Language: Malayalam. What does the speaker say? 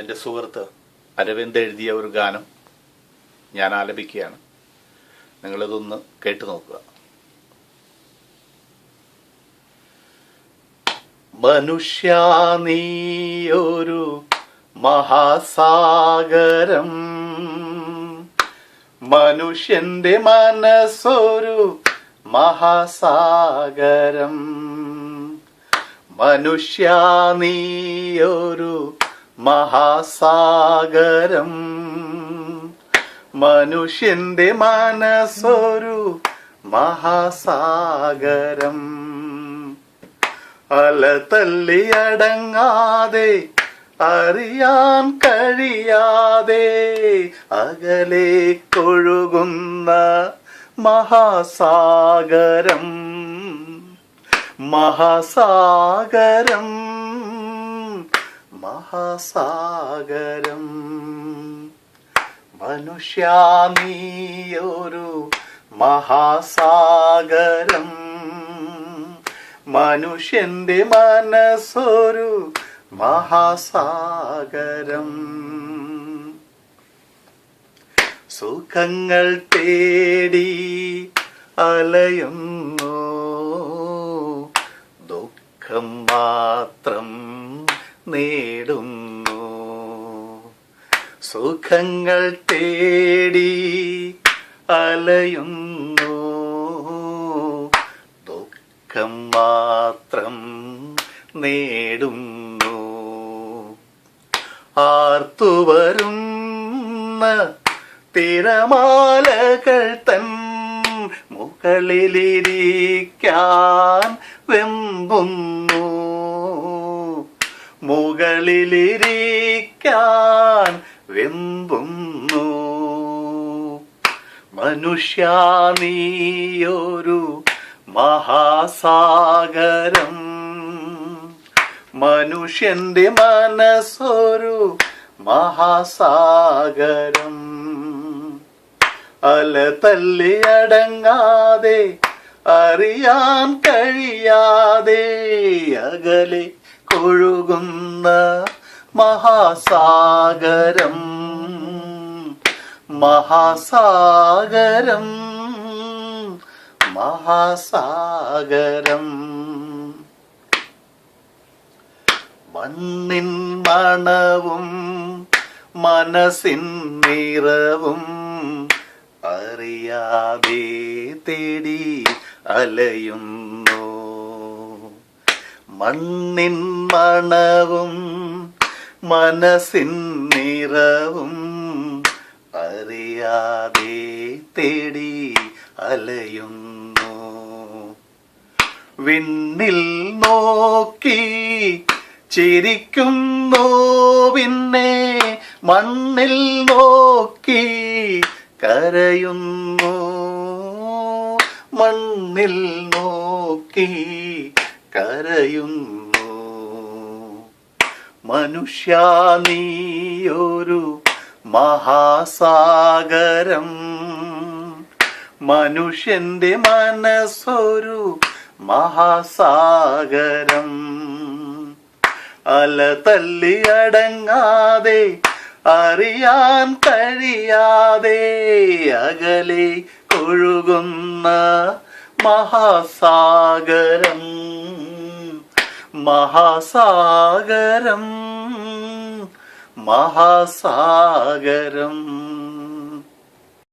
എന്റെ സുഹൃത്ത് അരവിന്ദ് എഴുതിയ ഒരു ഗാനം ഞാൻ ആലപിക്കുകയാണ്. നിങ്ങളിതൊന്ന് കേട്ടു നോക്കുക. മനുഷ്യ നീയൊരു മഹാസാഗരം മനുഷ്യന്റെ മനസ്സൊരു മഹാസാഗരം. മനുഷ്യ നീയൊരു മഹാസാഗരം. മനുഷ്യന്റെ മനസ്സൊരു മഹാസാഗരം. അല തല്ലിയടങ്ങാതെ അറിയാൻ കഴിയാതെ അകലെ കൊഴുകുന്ന മഹാസാഗരം. മഹാസാഗരം മഹാസാഗരം. മനുഷ്യമീയൊരു മഹാസാഗരം. മനുഷ്യന്റെ മനസ്സൊരു മഹാസാഗരം. സുഖങ്ങൾ തേടി അലയുന്നു. ദുഃഖം മാത്രം നേടുന്നു സുഖങ്ങൾ തേടി അലയുന്നു. ദുഃഖം മാത്രം നേടുന്നു. ആർത്തുവരുന്ന തിരമാലകൾ തൻ മുകളിലിരിക്കാൻ വെമ്പുന്നു. മുകളിലിരിക്കാൻ വെമ്പുന്നു. മനുഷ്യ നീയൊരു മഹാസാഗരം. മനുഷ്യന്റെ മനസ്സൊരു മഹാസാഗരം. അല തല്ലി അടങ്ങാതെ അറിയാൻ കഴിയാതെ അകലെ കൊഴുകുന്ന മഹാസാഗരം മഹാസാഗരം മഹാസാഗരം. മണ്ണിൻ മണവും മനസ്സിൻ നിറവും അറിയാതെ തേടി അലയുന്നു. മണ്ണിൻ മണവും മനസ്സിൻ നിറവും അറിയാതെ തേടി അലയുന്നു. വിണ്ണിൽ നോക്കി ചിരിക്കുന്നു. പിന്നെ മണ്ണിൽ നോക്കി കരയുന്നു. മണ്ണിൽ നോക്കി കരയുന്നു. മനുഷ്യ നീയൊരു മഹാസാഗരം. മനുഷ്യന്റെ മനസ്സൊരു മഹാസാഗരം. അല തല്ലി അടങ്ങാതെ അറിയാൻ കഴിയാതെ അകലെ കൊഴുകുന്ന മഹാസാഗരം. മഹാസാഗരം മഹാസാഗരം.